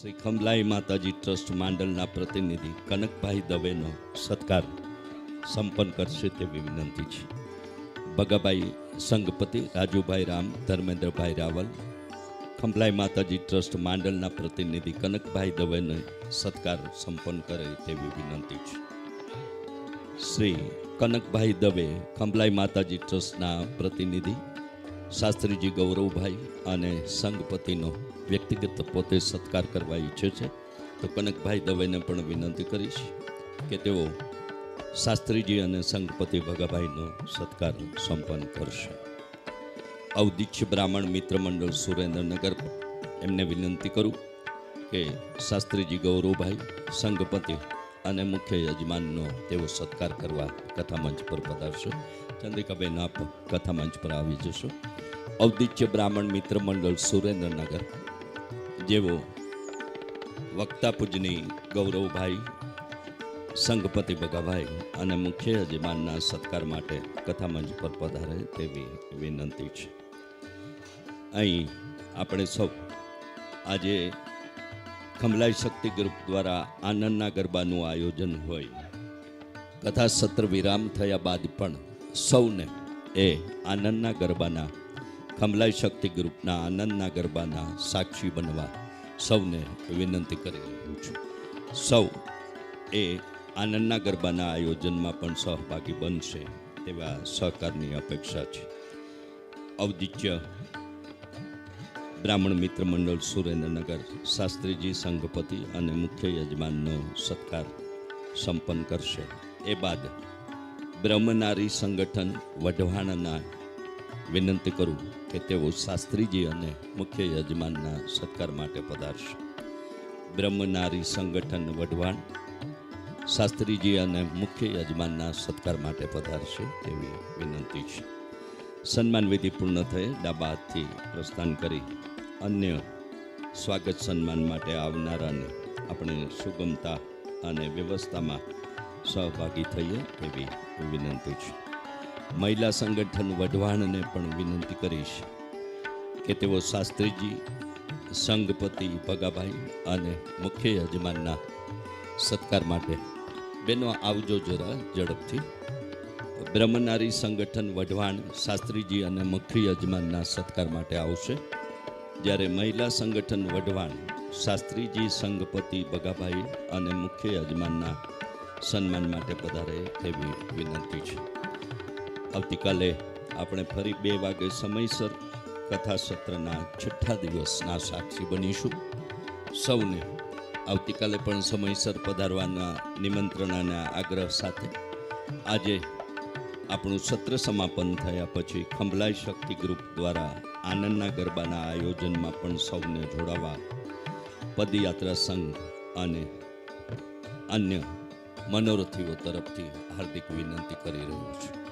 શ્રી ખંભલાઈ માતાજી ટ્રસ્ટ માંડલના પ્રતિનિધિ કનકભાઈ દવેનો સત્કાર સંપન્ન કરશે તેવી વિનંતી છે. બગાભાઈ સંઘપતિ રાજુભાઈ રામ, ધર્મેન્દ્રભાઈ રાવલ, ખંભલાઈ માતાજી ટ્રસ્ટ માંડલના પ્રતિનિધિ કનકભાઈ દવેને સત્કાર સંપન્ન કરે તેવી વિનંતી છે. શ્રી કનકભાઈ દવે ખંભલાઈ માતાજી ટ્રસ્ટના પ્રતિનિધિ શાસ્ત્રીજી ગૌરવભાઈ અને સંઘપતિનો વ્યક્તિગત પોતે સત્કાર કરવા ઈચ્છે છે. તો કનકભાઈ દવેને પણ વિનંતી કરીશ કે તેઓ શાસ્ત્રીજી અને સંઘપતિ ભગાભાઈનો સત્કાર સંપન્ન કરશે. અવદિચ્છ બ્રાહ્મણ મિત્ર મંડળ સુરેન્દ્રનગર એમને વિનંતી કરું કે શાસ્ત્રીજી ગૌરવભાઈ, સંઘપતિ અને મુખ્ય યજમાનનો તેઓ સત્કાર કરવા કથા મંચ પર પધારશે. ચંદ્રિકાબેન, આપ કથા મંચ પર આવી જશો. ઔદિત્ય બ્રાહ્મણ મિત્ર મંડળ સુરેન્દ્રનગર, જેઓ વક્તા પૂજની ગૌરવભાઈ, સંઘપતિ બગાભાઈ અને મુખ્ય યજમાનના સત્કાર માટે કથા મંચ પર પધારે તેવી વિનંતી છે. અહીં આપણે સૌ આજે ખમલાઈ શક્તિ ગ્રુપ દ્વારા આનંદના ગરબાનું આયોજન હોય. કથા સત્ર વિરામ થયા બાદ પણ સૌને એ આનંદના ગરબાના ખમલાઈ શક્તિ ગ્રુપના આનંદના ગરબાના સાક્ષી બનવા સૌને વિનંતી કરી રહ્યો છું. સૌ એ આનંદના ગરબાના આયોજનમાં પણ સહભાગી બનશે તેવા સહકારની અપેક્ષા છે. ઔદિત્ય બ્રાહ્મણ મિત્ર મંડળ સુરેન્દ્રનગર શાસ્ત્રીજી સંઘપતિ અને મુખ્ય યજમાનનો સત્કાર સંપન્ન કરશે. એ બાદ બ્રહ્મનારી સંગઠન વઢવાણના વિનંતી કરું કે તેઓ શાસ્ત્રીજી અને મુખ્ય યજમાનના સત્કાર માટે પધારશે. બ્રહ્મનારી સંગઠન વઢવાણ શાસ્ત્રીજી અને મુખ્ય યજમાનના સત્કાર માટે પધારશે તેવી વિનંતી છે. સન્માન વિધિ પૂર્ણ થયે ડાબા હાથથી પ્રસ્થાન કરી અન્ય સ્વાગત સન્માન માટે આવનારાને આપણે સુગમતા અને વ્યવસ્થામાં સહભાગી થઈએ એવી વિનંતી છે. મહિલા સંગઠન વઢવાણને પણ વિનંતી કરીશ કે તેઓ શાસ્ત્રીજી, સંઘપતિ ભગાભાઈ અને મુખ્ય યજમાનના સત્કાર માટે બેનો આવજો જરા ઝડપથી. બ્રહ્મનારી સંગઠન વઢવાણ શાસ્ત્રીજી અને મુખ્ય યજમાનના સત્કાર માટે આવશે. જ્યારે મહિલા સંગઠન વઢવાણ શાસ્ત્રીજી, સંઘપતિ બગાભાઈ અને મુખ્ય યજમાનના સન્માન માટે પધારે તેવી વિનંતી છે. આવતીકાલે આપણે ફરી બે વાગે સમયસર કથા સત્રના છઠ્ઠા દિવસના સાક્ષી બનીશું. સૌને આવતીકાલે પણ સમયસર પધારવાના નિમંત્રણાના આગ્રહ સાથે આજે આપણું સત્ર સમાપન થયા પછી ખંભલાઈ શક્તિ ગ્રુપ દ્વારા આનંદના ગરબાના આયોજનમાં પણ સૌને જોડાવા પદયાત્રા સંઘ અને અન્ય મનોરથીઓ તરફથી હાર્દિક વિનંતી કરી રહ્યો છું.